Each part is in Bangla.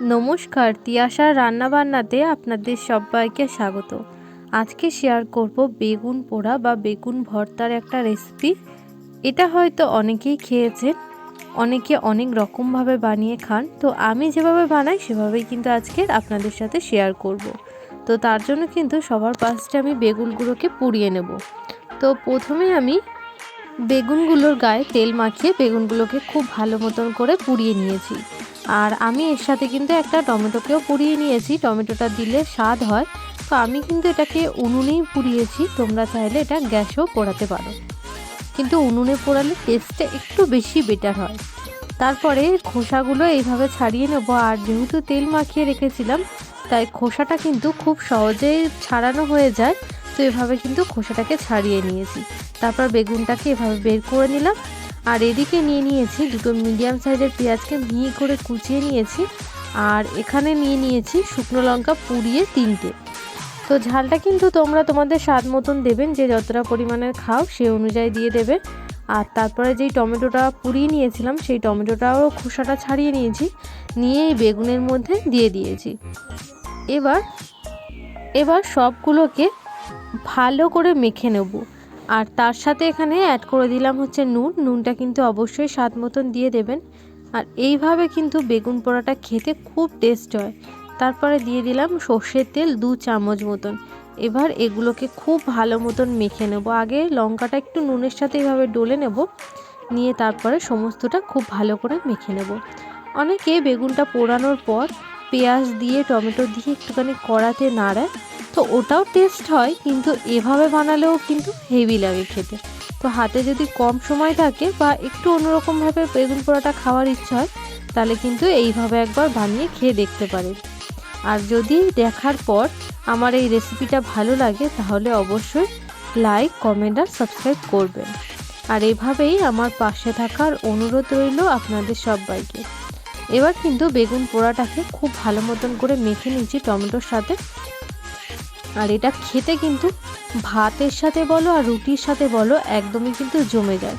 নমস্কার, তিয়াশার রান্নাবান্নাতে আপনাদের সবাইকে স্বাগত। আজকে শেয়ার করব বেগুন পোড়া বা বেগুন ভর্তার একটা রেসিপি এটা হয়তো অনেকেই খেয়েছেন, অনেকে অনেক রকমভাবে বানিয়ে খান। তো আমি যেভাবে বানাই, সেভাবেই কিন্তু আজকে আপনাদের সাথে শেয়ার করব। তো তার জন্য কিন্তু সবার ফার্স্টে আমি বেগুনগুলোকে পুড়িয়ে নেব। তো প্রথমে আমি বেগুনগুলোর গায়ে তেল মাখিয়ে বেগুনগুলোকে খুব ভালো মতন করে পুড়িয়ে নিয়েছি। আর আমি এর সাথে কিন্তু একটা টমেটোকেও পুড়িয়ে নিয়েছি। টমেটোটা দিলে স্বাদ হয়। তো আমি কিন্তু এটাকে উনুনেই পুড়িয়েছি। তোমরা চাইলে এটা গ্যাসেও পোড়াতে পারো। কিন্তু উনুনে পোড়ালে টেস্টটা একটু বেশি বেটার হয়। তারপরে খোসাগুলো এইভাবে ছাড়িয়ে নেব। আর যেহেতু তেল মাখিয়ে রেখেছিলাম, তাই খোসাটা কিন্তু খুব সহজেই ছাড়ানো হয়ে যায়। তো এভাবে কিন্তু খোসাটাকে ছাড়িয়ে নিয়েছি। তারপর বেগুনটাকে এভাবে বের করে নিলাম। আর এদিকে নিয়ে নিয়েছি দুটো মিডিয়াম সাইজের পেঁয়াজকে মিহি করে কুচিয়ে নিয়েছি আর এখানে নিয়ে নিয়েছি শুকনো লঙ্কা পুড়িয়ে তিনটে। তো ঝালটা কিন্তু তোমরা তোমাদের স্বাদ মতন দেবেন, যে যতটা পরিমাণের খাও সে অনুযায়ী দিয়ে দেবে আর তারপরে যেই টমেটোটা পুড়িয়ে নিয়েছিলাম, সেই টমেটোটাও খোসাটা ছাড়িয়ে নিয়েছি, নিয়ে এই বেগুনের মধ্যে দিয়ে দিয়েছি। এবার এবার সবগুলোকে ভালো করে মেখে নেব। আর তার সাথে এখানে অ্যাড করে দিলাম হচ্ছে নুন। নুনটা কিন্তু অবশ্যই স্বাদ মতন দিয়ে দেবেন। আর এইভাবে কিন্তু বেগুন পোড়াটা খেতে খুব টেস্ট হয়। তারপরে দিয়ে দিলাম সর্ষের তেল দু চামচ মতন। এবার এগুলোকে খুব ভালো মতন মেখে নেব। আগে লঙ্কাটা একটু নুনের সাথে এইভাবে ডলে নেব। নিয়ে তারপরে সমস্তটা খুব ভালো করে মেখে নেব। অনেকে বেগুনটা পোড়ানোর পর পেঁয়াজ দিয়ে, টমেটো দিয়ে একটুখানি কড়াতে নাড়ায়। তো ওটাও টেস্ট হয়, কিন্তু এভাবে বানালেও কিন্তু হেভি লাগে খেতে। তো হাতে যদি কম সময় থাকে বা একটু অন্যরকমভাবে বেগুন পোড়াটা খাওয়ার ইচ্ছা হয়, তাহলে কিন্তু এইভাবে একবার বানিয়ে খেয়ে দেখতে পারেন। আর যদি দেখার পর আমার এই রেসিপিটা ভালো লাগে, তাহলে অবশ্যই লাইক কমেন্ট আর সাবস্ক্রাইব করবেন। আর এভাবেই আমার পাশে থাকার অনুরোধ রইল আপনাদের সবাইকে। এবার কিন্তু বেগুন পোড়াটাকে খুব ভালো মতন করে মেখে নিয়েছি টমেটোর সাথে। আর এটা খেতে কিন্তু ভাতের সাথে বলো আর রুটির সাথে বলো একদমই কিন্তু জমে যায়।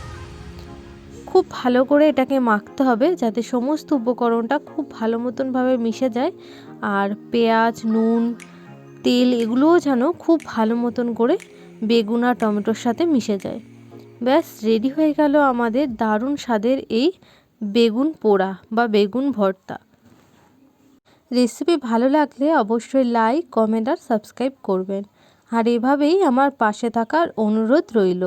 খুব ভালো করে এটাকে মাখতে হবে যাতে সমস্ত উপকরণটা খুব ভালো মতনভাবে মিশে যায় আর পেঁয়াজ, নুন, তেল এগুলোও যেন খুব ভালো মতন করে বেগুন আর টমেটোর সাথে মিশে যায়। ব্যাস, রেডি হয়ে গেল আমাদের দারুণ স্বাদের এই বেগুন পোড়া বা বেগুন ভর্তা। রেসিপি ভালো লাগলে অবশ্যই লাইক কমেন্ট আর সাবস্ক্রাইব করবেন। আর এভাবেই আমার পাশে থাকার অনুরোধ রইল।